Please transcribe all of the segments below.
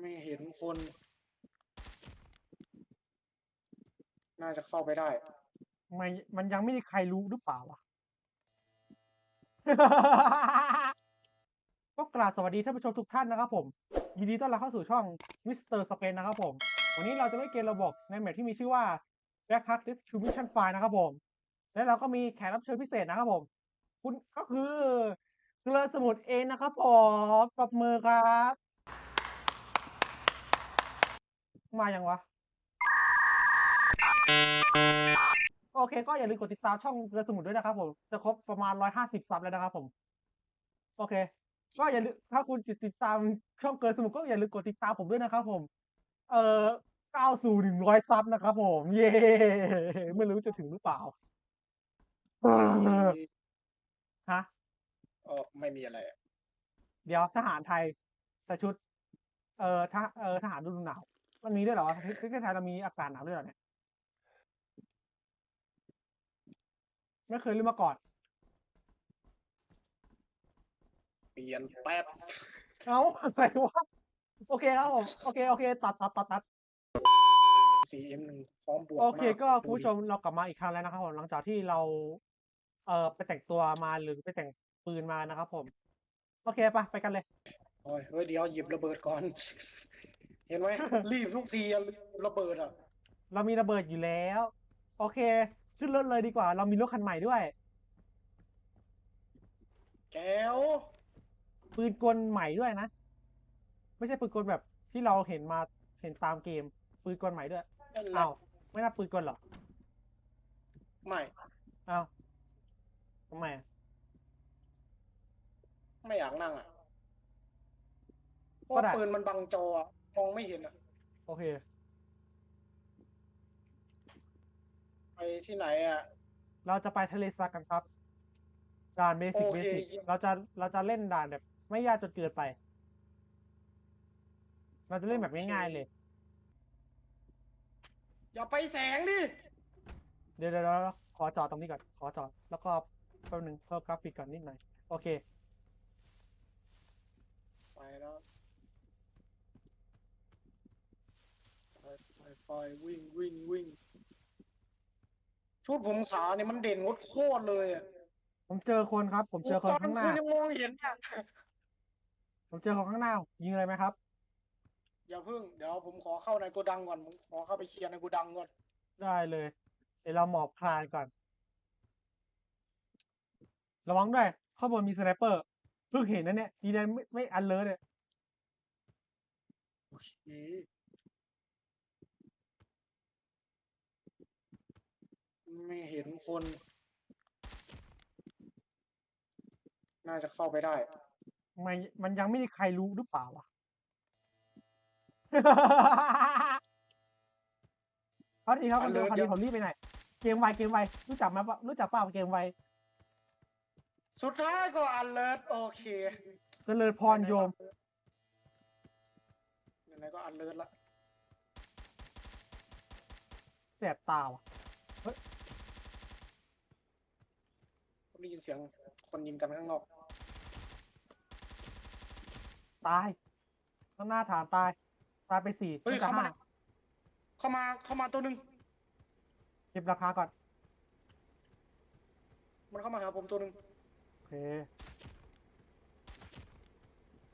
ไม่เห็นคน น่าจะเข้าไปได้ ไมันมันยังไม่มีใครรู้หรือเปล่าวะ ก็กราบสวัสดีท่านผู้ชมทุกท่านนะครับผม ยินดีต้อนรับเข้าสู่ช่องมิสเตอร์สเปนนะครับผม วันนี้เราจะเล่นเกมระบบในแมปที่มีชื่อว่า Backpack Distribution File นะครับผม และเราก็มีแขกรับเชิญพิเศษนะครับผม คุณก็คือเกลือสมุทรเองนะครับผมปรบมือครับ มายังวะ โอเค ก็อย่าลืมกดติดตามช่องเรือสมุดด้วยนะครับผมจะครบประมาณร้อยห้าสิบซับแล้วนะครับผม โอเค ก็อย่าลืมถ้าคุณติดตามช่องเกินสมุดก็อย่าลืมกดติดตามผมด้วยนะครับผม เอ่อเก้าสู่หนึ่งร้อยซับนะครับผม เย้ไม่รู้จะถึงหรือเปล่าเออฮะเออไม่มีอะไรอะเดี๋ยวทหารไทยใส่ชุด เอ่อทหเอ่อทหารฤดูหนาว มันมีด้วยเหรอที่ประเทศไทยเรามีอากาศหนาวด้วยเหรอเนี่ยไม่เคยรู้มาก่อน เปลี่ยนแป๊บเอ้าอะไรวะโอเคครับผมโอเคโอเค ตัดตัดตัดตัด CM หนึ่งพร้อมบวกโอเคมากก็ดูคุณผู้ดิชมเรากลับมาอีกครั้งแล้วนะครับผมหลังจากที่เรา เอ่อไปแต่งตัวมาหรือไปแต่งปืนมานะครับผม โอเคปะไปกันเลย โอ้ยเฮ้ยเดี๋ยวหยิบระเบิดก่อน เห็นไหมรีบทุกทีอะระเบิดอะ เรามีระเบิดอยู่แล้ว โอเค ขึ้นรถเลยดีกว่า เรามีรถคันใหม่ด้วย แก้ว ปืนกลใหม่ด้วยนะ ไม่ใช่ปืนกลแบบที่เราเห็นมาเห็นตามเกม ปืนกลใหม่ด้วยนั่นแหละอ้าวไม่น่าปืนกลเหรอไม่อ้าวทำไมอะไม่อยากนั่งอะเพก็ราะได้ปืนมันบังจออะ มองไม่เห็นอะ โอเค ไปที่ไหนอะ เราจะไปทะเลซักกันครับ ด่านเบสิกโอเบเคสิกเยี่ยม เราจะเราจะเล่นด่านแบบ ไม่ยากจนเกินไป เราจะเล่นแบบง่ายๆเลย อย่าไปแสงดิ เดี๋ยวเดี๋ยวเดี๋ยวขอจอดตรงนี้ก่อน ขอจอด แล้วก็แป๊บนึงเพิ่มกราฟิกก่อนนิดหน่อย โอเค ไปแล้วไป ไปไปวิ่งวิ่งวิ่ง ชุดผมขาวเนี่ยมันเด่นงดโคตรเลยอะผมเจอคนครับ ผมเจอคนตอนกลาข้างงหน้าคืนยังมองเห็นอะผมเจอคนข้างหน้ายิงเลยไหมครับ อย่าเพิ่งเดี๋ยวผมขอเข้าในโกดังก่อนผมขอเข้าไปเคลียร์ในโกดังก่อนได้เลยเดี๋ยวเราหมอบคลานก่อน ระวังด้วยข้างบนมีสไนเปอร์เพิ่งเห็นนะเนี่ยดีนะไม่ไม่อันเลยเนี่ยโอเค ไม่เห็นคน น่าจะเข้าไปได้มันมันยังไม่มีใครรู้หรือเปล่าวะ พอดีครับอันเร็วเลิศพอดียังผมรีบไปหน่อยเกมไวเกมไวรู้จักไหมปะรู้จักเปล่าเกมไวสุดท้ายก็อันเลิศโอเคเจริญพรโยม ไหนๆก็อันเลิศละ แสบตาวะ ได้ยินเสียงคนยิงกันข้างนอก ตาย ข้างหน้าฐานตาย ตายไปสี่เฮ้ยจะเข้ามาห้าเข้ามาเข้ามาตัวหนึ่งเก็บราคาก่อน มันเข้ามาหาผมตัวหนึ่งโอเค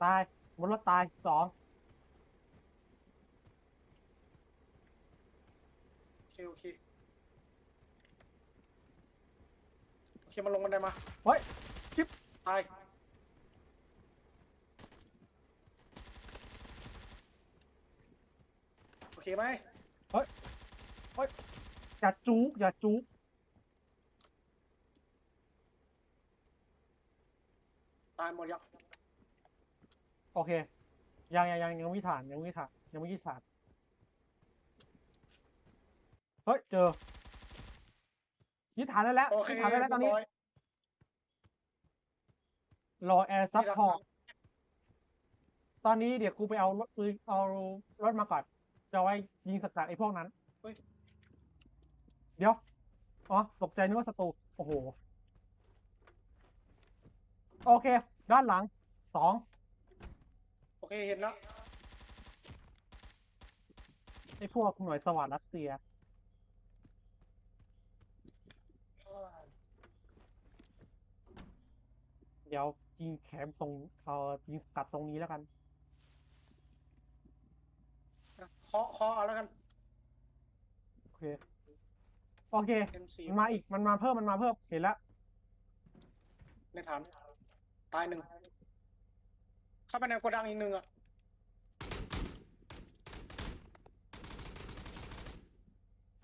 ตายบนรถตายสอง โอเค โอเค โอเคมันลงบันไดมาเฮ้ยชิปตายโอเคไหมอย่าจุกอย่าจุกตายหมดยังโอเค ยังยังยังยังไม่ฐานยังไม่ฐานยังไม่ฐานเฮ้ยเจอ ยึดฐานได้แล้วโอเคยึดฐานได้แล้วตอนนี้ เรียบร้ยรอแอร์ซัพนี่ละพอร์ตตอนนี้เดี๋ยวกูไปเอารถปืนเอารถมาก่อนจะเอาไว้ยิงสกัดไอ้พวกนั้นเฮ้ยเดี๋ยว อ๋อ ตกใจนึกว่าศัตรู โอ้โห โอเค ด้านหลัง สอง โอเคเห็นแล้ว ไอ้พวกหน่วยสวัสดรัสเซีย เดี๋ยวยิงแคมป์ตรงเอ่อยิงสกัดตรงนี้แล้วกัน เคาะเคาะเอาแล้วกัน โอเค โอเค M4 มันมาอีกมันมาเพิ่มมันมาเพิ่มเห็นแล้วในฐานตายหนึ่งเข้าไปในโกดังอีกหนึ่งอะ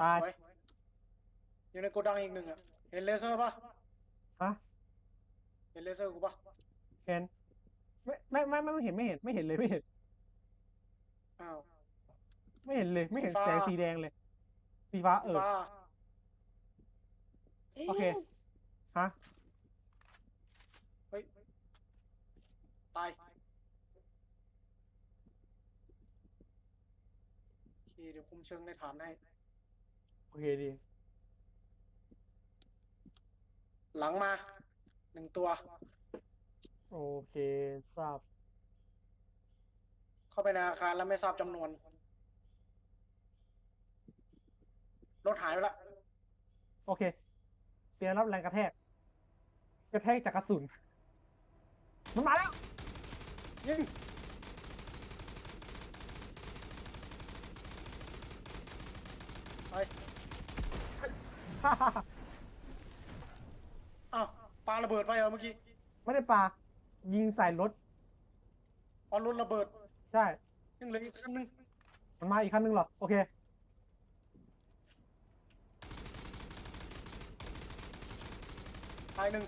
ตาย ไว้อยู่ในโกดังอีกหนึ่งอะเห็นเลเซอร์ปะฮะเห็นเลเซอร์กูปะเห็นไม่ไม่ไม่ไม่ไม่เห็นไม่เห็นไม่เห็นเลยไม่เห็น อ้าว ไม่เห็นเลย ไม่เห็นสีฟ้า แสงสีแดงเลย สีฟ้าเออ ฟ้าโอเค ฮะ เฮ้ย ตาย โอเค เดี๋ยวคุมเชิงในฐานให้ โอเคดี หลังมา หนึ่งตัว โอเคทราบ เข้าไปในอาคารแล้วไม่ทราบจำนวน รถหายไปละ โอเค เตรียมรับแรงกระแทก กระแทกจากกระสุน มันมาแล้ว ยิง ไปอ้าวปา ระเบิดไปเหรอเมื่อกี้ไม่ได้ปายิงใส่รถเอารถระเบิดใช่ ยังเหลืออีกคันนึงมันมาอีกคันนึงเหรอ โอเค ตายหนึ่ง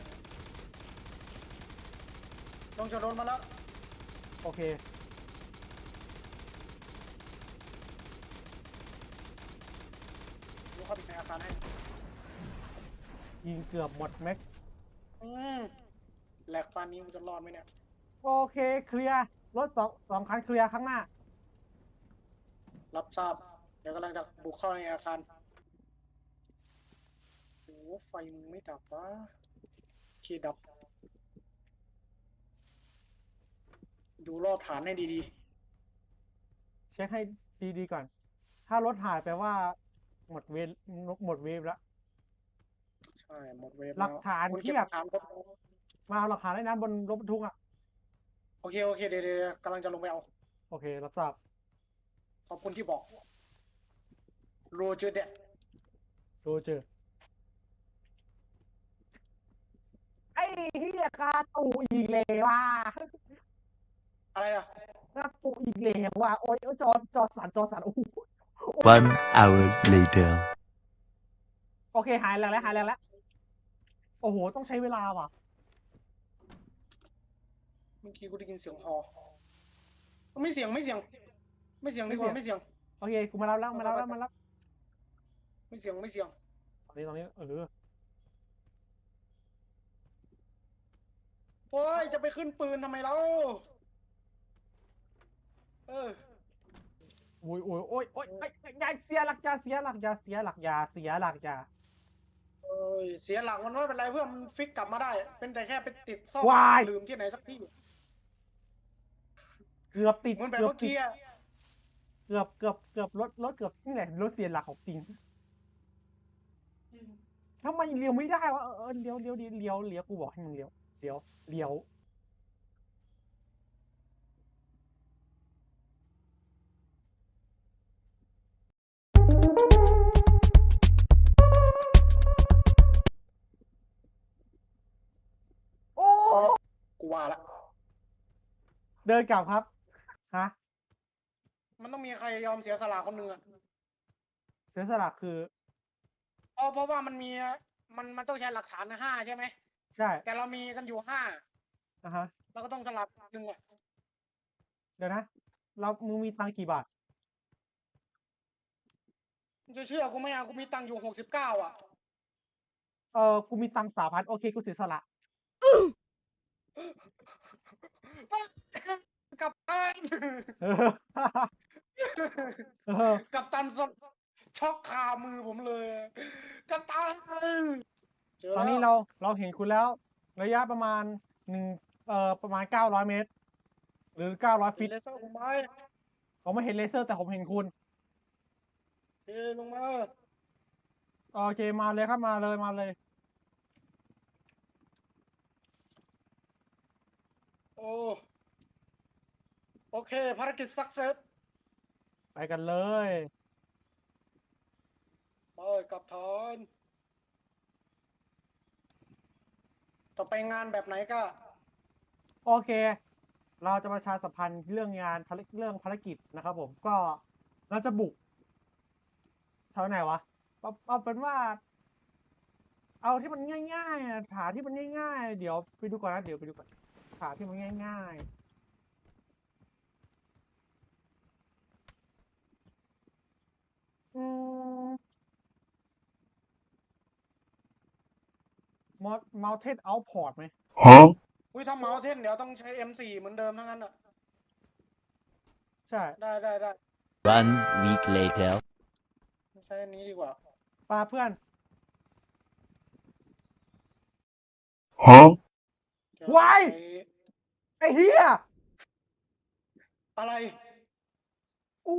ลงจากรถมาแล้ว โอเค ดูเข้าไปในอาคารให้ยิงเกือบหมดแม็ก อืมแหลกปานนี้มันจะรอดไหมเนี่ย โอเคเคลียร์รถสองสองคันเคลียร์ข้างหน้า รับทราบ เดี๋ยวกำลังจะบุกเข้าในอาคารโอ้โหไฟมึงไม่ดับวะขีดับ ดูรอบฐานให้ดีเช็คให้ดีๆก่อน ถ้ารถหายแปลว่าหมดเวฟหมดเวฟแล้วๆ ใช่หมดเวฟหลักฐานคุณเพีเก็บยหบลักฐานครบมาเอาหลักฐานได้นะบนรถบรรทุกอะ โอเค โอเคเดี๋ยวเดี๋ยวเดี๋ยวกำลังจะลงไปเอา โอเครับทราบ ขอบคุณที่บอก โรเจอร์เดดโรเจอร์ ไอ้เฮียกาตูอีกเลยว่ะอะไรอะกาตูอีกเลยว่ะโอ้ยโอ้ยจอจอสันจอสันโอ้โห One hour later. โอเคหายแรงแล้วหายแรงแล้ว โอ้โห ต้องใช้เวลาว่ะ เมื่อกี้กูได้ยินเสียงฮอไม่เสียงไม่เสียง ไม่เสียงดีกว่าไม่ไม่เสีเสียยงงโอเค กูมารับแล้วมารับแล้วมารับไม่เสียงไม่เสียงตรงนี้ตรงนี้เออโอ้ยจะไปขึ้นปืนทำไมเราเออโอ้ยโอ้ยโอ้ยโอ้ยไอ้ยอย่าเสียหลักอย่าเสียหลักอย่าเสียหลักอย่าเสียหลักอย่า เอ้ยเสียหลักมันไม่เป็นไรเพื่อนมันฟิกกลับมาได้ เป็นแต่แค่ไปติดซ่อมวาย ลืมที่ไหนสักที่เกือบติดเหมือนแบบเกือบเมื่อติดกี้อะเกือบเกือบเกือบรถรถเกือบนี่แหละรถเสียหลักของจริงทำไมเลี้ยวไม่ได้วะเออเออเลี้ยวเลี้ยวเลี้ยวเลี้ยวเลี้ยวกูบอกให้มึงเลี้ยวเลี้ยวเลี้ยว ว่าละ เดินกลับครับ ฮะ มันต้องมีใครยอมเสียสละคนหนึ่งอะเสียสละคือ เพราะเพราะว่ามันมีมันมันต้องใช้หลักฐานห้าใช่ไหม ใช่แต่เรามีกันอยู่ห้านะฮะ เราก็ต้องสลับหนึ่งอะเดี๋ยวนะ เรามึงมีตังค์กี่บาท มึงจะเชื่อกูไหมอะกูมีตังค์อยู่หกสิบเก้าอะเออกูมีตังค์สามพันโอเค กูเสียสละ กับตันเออเออกับตันสดช็อกคามือผมเลยกับตันเจอตอนนี้แล้วเราเราเห็นคุณแล้ว ระยะประมาณหนึ่งเอ่อประมาณเก้าร้อยเมตร หรือเก้าร้อยฟิตเลเซอร์ผมไปผมไม่เห็นเลเซอร์แต่ผมเห็นคุณเฮ้ยลงมาโอเคมาเลยครับมาเลยมาเลย โอ้ โอเค ภารกิจสักเซสไปกันเลย ไปกลับฐานต่อไปงานแบบไหนก็ โอเค เราจะประชาสัมพันธ์เรื่องงานภารเรื่องภารกิจนะครับผมก็เราจะบุกเท่าไหนวะเอาเอาเป็นว่า เอาที่มันง่ายๆอะฐานที่มันง่ายๆ เดี๋ยวไปดูก่อนนะเดี๋ยวไปดูก่อน ฐานที่มันง่ายๆอืมมอสเมลเทนเอาพอร์ตไหม Huh? อุ้ยถ้าเมาส์เทนเดี๋ยวต้องใช้ M4 เหมือนเดิมทั้งนั้นอะ ใช่ ได้ได้ได้ One week later. ใช้อันนี้ดีกว่าปาเพื่อน Huh? เดี๋ยว้ายใช้ ไอ้เฮียอะไร กู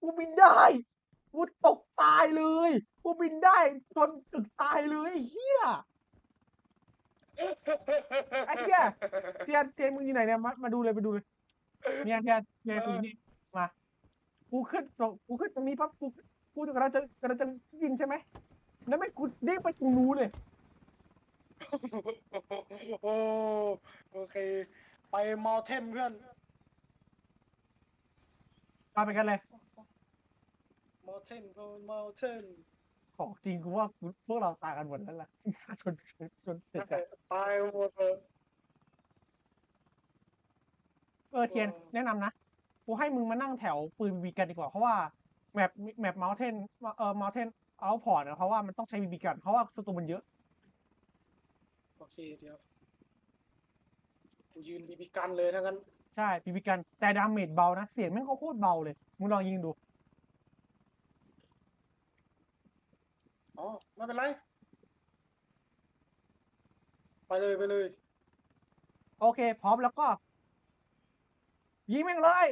กูบินได้กูตกตายเลยกูบินได้จนตึกตายเลยไอ้เฮียไอ้เหี้ย เทียนเทียนมึงอยู่ไหนเนี่ยมามาดูเลยมาดูเลยเนี่ยเทียนเทียนกูอยู่นี่มากูขึ้นตรงกูขึ้นตรงนี้ปั๊บกูกูกำลังจะกำลังจะยิงใช่ไหมแล้วไม่งกูเด้งไปตรงนู้นเลย โอ้โอ เค ไปเมาเทนเพื่อนมาไปกันเลยเมาเทนเมาเทนของจริงกูว่ากูพวกเราตายกันหมดแล้วล่ะจนจนจนตึกอะตายหมดเลยเออเทียนเออแนะนำนะกูให้มึงมานั่งแถวปืนบีบีกันดีกว่าเพราะว่าแมปแมปเมาเทนเอ่อเมาเทนเอาพอร์ตเพราะว่ามันต้องใช้บีบีกันเพราะว่าศัตรูมันเยอะโอเคเดี๋ยวกู ยืนบีบีกันเลยนะงั้น ใช่บีบีกันแต่ดาเมจเบานะ เสียงแม่งก็โคตรเบาเลย มึงลองยิงดู อ๋อ ไม่เป็นไร ไปเลยไปเลย โอเค พร้อมแล้วก็ ยิงแม่งเลย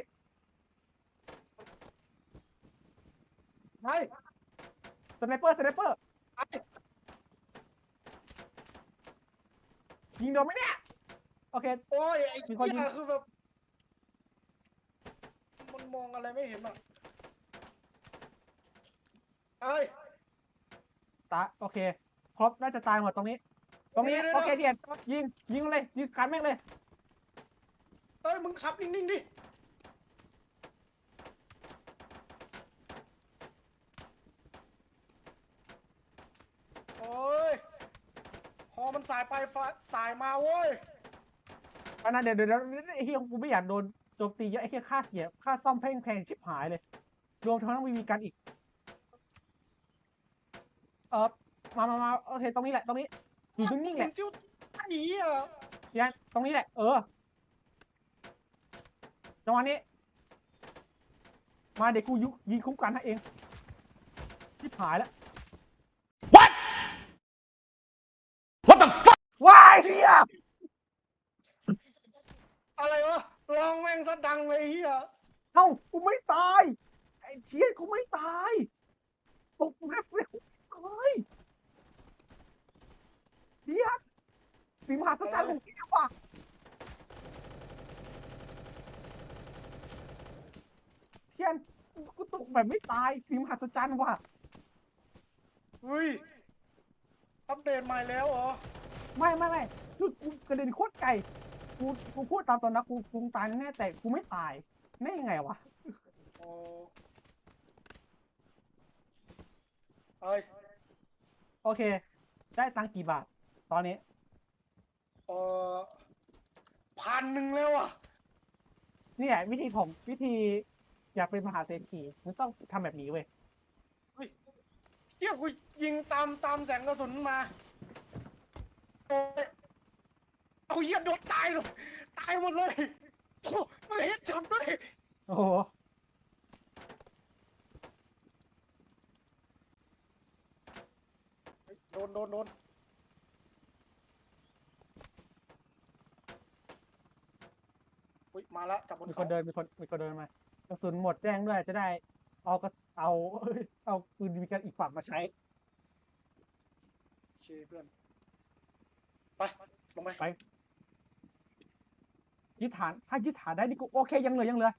ไป สไนเปอร์ สไนเปอร์ ไป ยิงโดนไหมเนี่ย โอเค โอ้ยไอ้มีเหี้คนยิงยคือแบบมันมองอะไรไม่เห็นอะเอ้ย ตายโอเค ครบน่าจะตายหมดตรงนี้ ตรงนี้เดี๋ยวๆๆ โอเคเทียนยิงยิงเลยยิงขันแม่งเลย เอ้ย มึงขับนิ่งๆดิ โอ้ยพอมันสายไปฟ้าสายมาเว้ย อันนั้นเดี๋ยวเดี๋ยวเดี๋ยวไอ้เฮียกูไม่อยากโดนโจมตีเยอะไอ้เฮียค่าเสียค่าซ่อมแพงแพงชิบหายเลย รวมทั้งต้องมีกันอีก เออมามามาโอเคตรงนี้แหละตรงนี้อยู่ตรงนี้แหละจิ้วหนีอะยันตรงนี้แหละ เออจังหวะนี้ มาเดี๋ยวกูยุยิงคุ้มกันให้เองชิบหายแล้ว What? What the fuck? ว้ายเฮีย อะไรวะลองแม่งซะดังเลยไอ้เฮียเอ้ากูไม่ตาย ไอ้เทียนกูไม่ตายตกแม่เลยกูไม่ตายเทียนสิมหาสจรรย์ของเทียนว่ะเทียนกูตกแบบไม่ตายสิมหัศจรรย์ว่ะเฮ้ยอัปเดตใหม่แล้วเหรอ ไม่ไม่ไม่คือกูกระเด็นโคตรไกล กูกูพูดตามตอนนะกูกูตายแน่ๆแต่กูไม่ตายได้ยังไงวะโอ้เอ้ยโอเค ได้ตังค์กี่บาท ตอนนี้ เออพันหนึ่งแล้วอะเนี่ยวิธีผมวิธีอยากเป็นมหาเศรษฐีมึงต้องทำแบบนี้เว้ยเฮียกูยิงตามตามแสงกระสุนมาโอ้ย เอาเฮียโดนตายเลยตายหมดเลยโอ้ไม่เห็นช็อตเลยโอ้โหเฮ้ยโดนโดนโดนอุ้ยมาละจับบนมีคเขานเดินมีคนมีคนเดินมากระสุนหมดแจ้งด้วยจะได้เอาก็เอาเอาปืนมีกันอีกฝั่งมาใช้โอเคเพื่อน ไป ลงไปไป ยึดฐานถ้ายึดฐานได้นี่กูโอเคยังเหลือยังเหลือ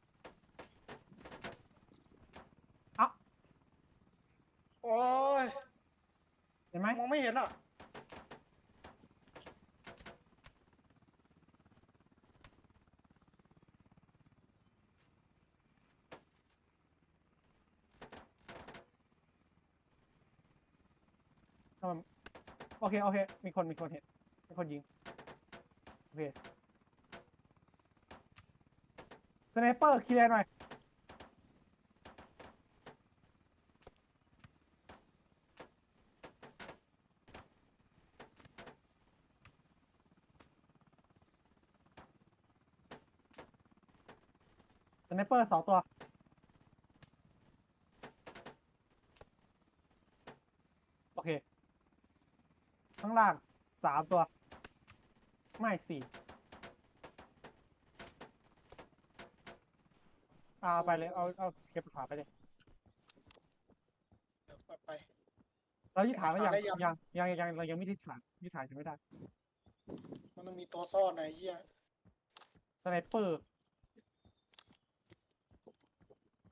โอ้ยเห็นไหมมองไม่เห็นอะทำไมโอเค โอเค มีคน มีคนเห็น มีคนยิง โอเคส ไนเปอร์เคลียร์หน่อย สไนเปอร์สองตัว โอเค ข้างล่างสามตัว ไม่สี่ เอาไปเลยเอาเอาเก็บขาไปเลยเดี๋ยวไปไป เรายึดฐานไว้ยังได้ยัง ยังยังยังเรายังไม่ได้ฐานยึดฐานยังไม่ได้มันต้องมีตัวซ่อนนะไอ้เหี้ยสไนเปอร์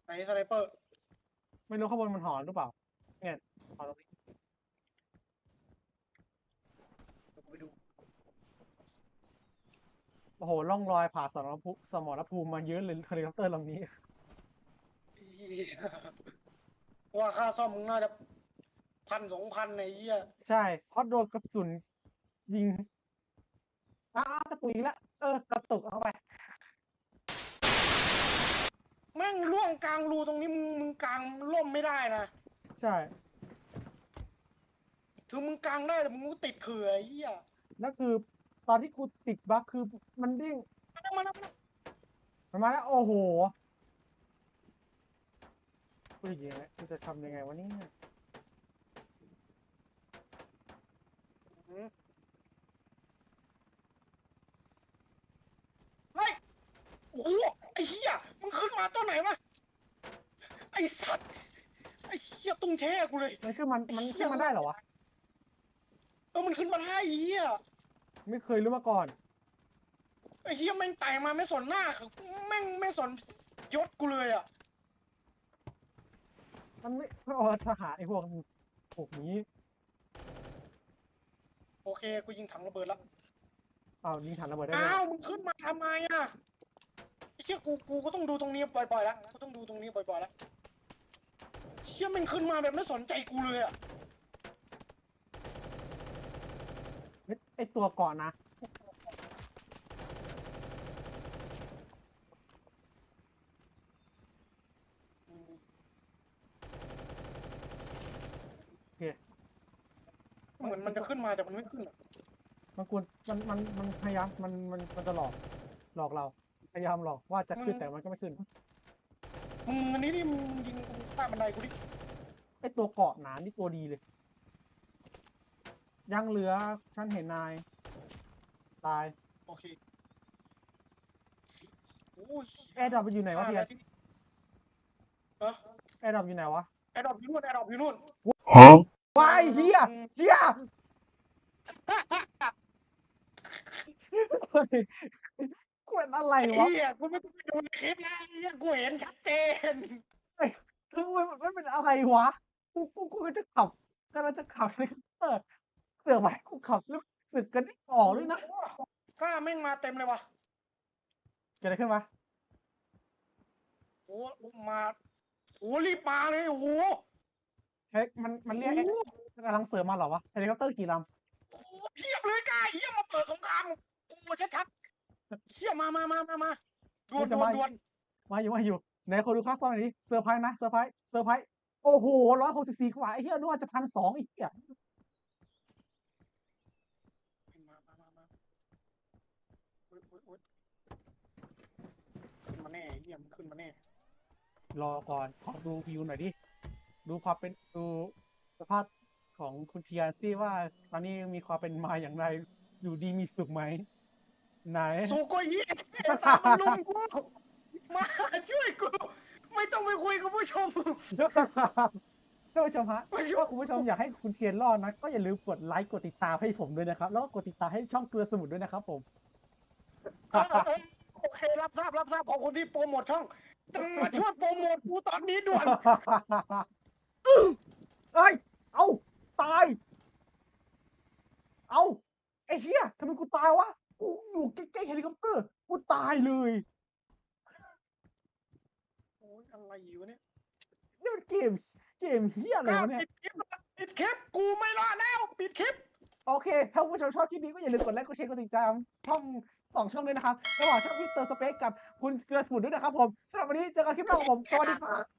ไหนสไนเปอร์ไม่รู้ข้างบนมันหอนหรือเปล่า เนี่ยหอนตรงนี้ เดี๋ยวกูไปดู โอ้โหร่องรอยผ่าสมรภูมิสมรภูมิมาเยอะเลยเฮลิคอปเตอร์ลำนี้ไอ้เหี้ยว่าค่าซ่อมมึงน่าจะพันสองพันไอ้เหี้ยใช่เพราะโดนกระสุนยิงอ้าวกระตุกอีกแล้วเออกระตุกเอาไป แม่งล่วงกลางรูตรงนี้มึงมึงกลางล่มไม่ได้นะ ใช่ ถึงมึงกลางได้แต่มึงก็ติดเขื่อไอ้เหี้ยแล้วคือ ตอนที่กูติดบั๊กคือมันเด้งมาแล้วมาแล้วมันมาแล้วโอ้โหกูจะยังไงกูจะทำยังไงวะเนี่ยอืมเฮ้ยโอ้โหไอ้เหี้ยมึงขึ้นมาตัวไหนวะไอ้สัตว์ไอ้เหี้ยตุ้งแช่กูเลยมันขึ้นมันมันขึ้นมาได้เหรอวะเออมันขึ้นมาได้ไอ้เหี้ย ไม่เคยรู้มาก่อน ไอ้เหี้ยแม่งไต่มาไม่สนหน้าแม่งไม่สนยศกูเลยอะมันไม่เออทหารไอ้พวกพวกนี้โอเคกูยิงถังระเบิดแล้วอ้าวยิงฐานระเบิดได้ไหมอ้าวมึงขึ้นมาทำไมอะไอ้เหี้ยกูกูก็ต้องดูตรงนี้บ่อยๆแล้วกูต้องดูตรงนี้บ่อยๆแล้วเหี้ยแม่งขึ้นมาแบบไม่สนใจกูเลยอะ เฮ้ย ไอตัวก่อนนะเหมือนมันจะขึ้นมาแต่มันไม่ขึ้นอะมันกวนมันมันมันพยายามมันมันมันจะหลอก หลอกเรา พยายามหลอกว่าจะขึ้นแต่มันก็ไม่ขึ้นมึงอันนี้นี่มึงยิงใต้บันไดกูดิไอตัวเกาะหนานี่ตัวดีเลย ยังเหลือฉันเห็นนาย ตาย โอเค โอ้ยแอร์ดรอปมันอยู่ไหนวะเพียฆ่าแล้วที่เออแอร์ดรอปอยู่ไหนวะแอร์ดรอปอยู่นู่นแอร์ดรอปอยู่นู่น Huh? วายเฮียเชี่ยเฮ้ยกูเป็นอะไรไอ้วะเหี้ยกูไม่ต้องไปดูในคลิปนะไอ้เหี้ยกูเห็นชัดเจนคือมันมันเป็นอะไรวะ กูกูกูก็จะขับกำลังจะขับเลยเออเสือกไปกูขับแล้วสึกกันที่ออกด้วยนะกล้าแม่งมาเต็มเลยวะเกิดอะไรขึ้นวะโอ้มาโอ้รีบมาเลยโอ้โหเฮ้ยมันมันเรียกไอ้โอ้โหกำลังเสริมมาเหรอวะเฮลิคอปเตอร์กี่ลโอ้โหเพียบเลยกล้าเหี้ยมาเปิดสงครามโอ้โหชัดๆเหี้ยมามามามามาดวนดวนดวนำมาอยู่มาอยู่ไหนคนดูค่าซ่อมหน่อยดิเซอร์ไพรส์นะเซอร์ไพรส์เซอร์ไพรส์โอ้โหร้อยหกสิบสี่กว่าไอ้เหี้ยนึกว่าจะพันสองไอ้เหี้ย มามามามาโอ๊ยโอ๊ยโอ๊ยขึ้ นมาแน่ไอ้เหี้ยมันขึ้นมาแน่ รอก่อนขอดูวิวหน่อยดิ ดูความเป็นดูสภาพของคุณเทียซี่ว่า ตอนนี้มีความเป็นมาอย่างไร อยู่ดีมีสุขไหม ไหนสูโกยี่ตามมาลุมกูมาช่วยกูไม่ต้องไปคุยกับผู้ชม ท่านผู้ชมฮะถ้าคุณผู้ชมอยากให้คุณเทียนรอดนะ ก็อย่าลืมกดไลค์กดติดตามให้ผมด้วยนะครับ แล้วก็กดติดตามให้ช่องเกลือสมุทรด้วยนะครับผม เออเออเออโอเครับทราบรับทราบของคนที่โปรโมทช่องแต่มาช่วยโปรโมทกูตอนนี้ด่วนเอ้ย เอาตาย เอาไอ้เหี้ยทำไมกูตายวะ กูอยู่ใกล้ๆเฮลิคอปเตอร์ กูตายเลยโอ้ยอะไรอยู่เนี่ยนี่มันเกม เกมเหี้ยอะไรวะเนี่ย ปิดคลิปนะปิดคลิปกูไม่รอดแล้ว ปิดคลิป โอเค ถ้าคุณผู้ชมชอบคลิปนี้ก็อย่าลืมกดไลค์ กดแชร์ กดติดตามช่อง สองช่องด้วยนะครับระหว่างช่องพิเตอร์สเปกกับคุณเกลือสมุนด้วยนะครับผมสำหรับวันนี้เจอกันคลิปหน้าของผมสวัสดีครับ